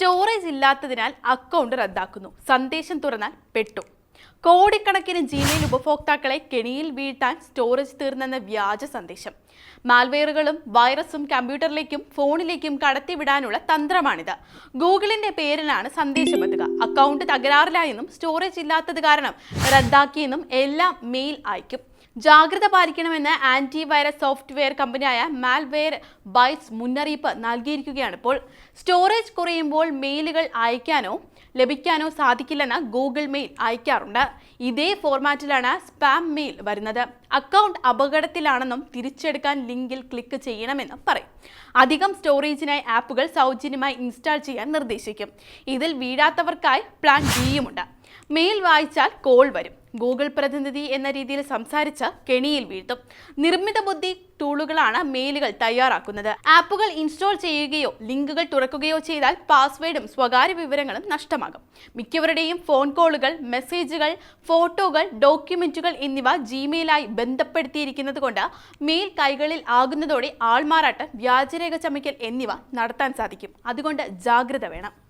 Storage ഇല്ലാത്തതിനാൽ account റദ്ദാക്കുന്നു. സന്ദേശം തുറന്നാൽ പെട്ടു. കോടിക്കണക്കിന് ജിമെയിൽ ഉപഭോക്താക്കളെ കെണിയിൽ വീഴ്ത്താൻ സ്റ്റോറേജ് തീർന്നെന്ന വ്യാജ സന്ദേശം. മാൽവെയറുകളും വൈറസും കമ്പ്യൂട്ടറിലേക്കും ഫോണിലേക്കും കടത്തിവിടാനുള്ള തന്ത്രമാണിത്. ഗൂഗിളിന്റെ പേരിലാണ് സന്ദേശമെത്തുക അക്കൗണ്ട് തകരാറിലായെന്നും സ്റ്റോറേജ് ഇല്ലാത്തത് കാരണം റദ്ദാക്കിയെന്നും എല്ലാം മെയിൽ അയക്കും. ജാഗ്രത പാലിക്കണമെന്ന് ആന്റി വൈറസ് സോഫ്റ്റ്വെയർ കമ്പനിയായ മാൽവെയർ ബൈറ്റ്സ് മുന്നറിയിപ്പ് നൽകിയിരിക്കുകയാണ്. ഇപ്പോൾ സ്റ്റോറേജ് കുറയുമ്പോൾ മെയിലുകൾ അയക്കാനോ ലഭിക്കാനോ സാധിക്കില്ലെന്ന് ഗൂഗിൾ മെയിൽ അയക്കാറുണ്ട്. ഇതേ ഫോർമാറ്റിലാണ് സ്പാം മെയിൽ വരുന്നത്. അക്കൗണ്ട് അപകടത്തിലാണെന്നും തിരിച്ചെടുക്കാൻ ലിങ്കിൽ ക്ലിക്ക് ചെയ്യണമെന്നും പറയും. അധികം സ്റ്റോറേജിനായി ആപ്പുകൾ സൗജന്യമായി ഇൻസ്റ്റാൾ ചെയ്യാൻ നിർദ്ദേശിക്കും. ഇതിൽ വീഴാത്തവർക്കായി പ്ലാൻ ബിയുമുണ്ട് മെയിൽ വായിച്ചാൽ കോൾ വരും. ഗൂഗിൾ പ്രതിനിധി എന്ന രീതിയിൽ സംസാരിച്ച് കെണിയിൽ വീഴ്ത്തും. നിർമ്മിത ബുദ്ധി ടൂളുകളാണ് മെയിലുകൾ തയ്യാറാക്കുന്നത്. ആപ്പുകൾ ഇൻസ്റ്റാൾ ചെയ്യുകയോ ലിങ്കുകൾ തുറക്കുകയോ ചെയ്താൽ പാസ്വേഡും സ്വകാര്യ വിവരങ്ങളും നഷ്ടമാകും. മിക്കവരുടെയും ഫോൺ കോളുകൾ മെസ്സേജുകൾ ഫോട്ടോകൾ ഡോക്യുമെന്റുകൾ എന്നിവ ജിമെയിലായി ബന്ധപ്പെടുത്തിയിരിക്കുന്നത് കൊണ്ട് മെയിൽ കൈകളിൽ ആകുന്നതോടെ ആൾമാറാട്ടം വ്യാജരേഖ ചമയ്ക്കൽ എന്നിവ നടത്താൻ സാധിക്കും. അതുകൊണ്ട് ജാഗ്രത വേണം.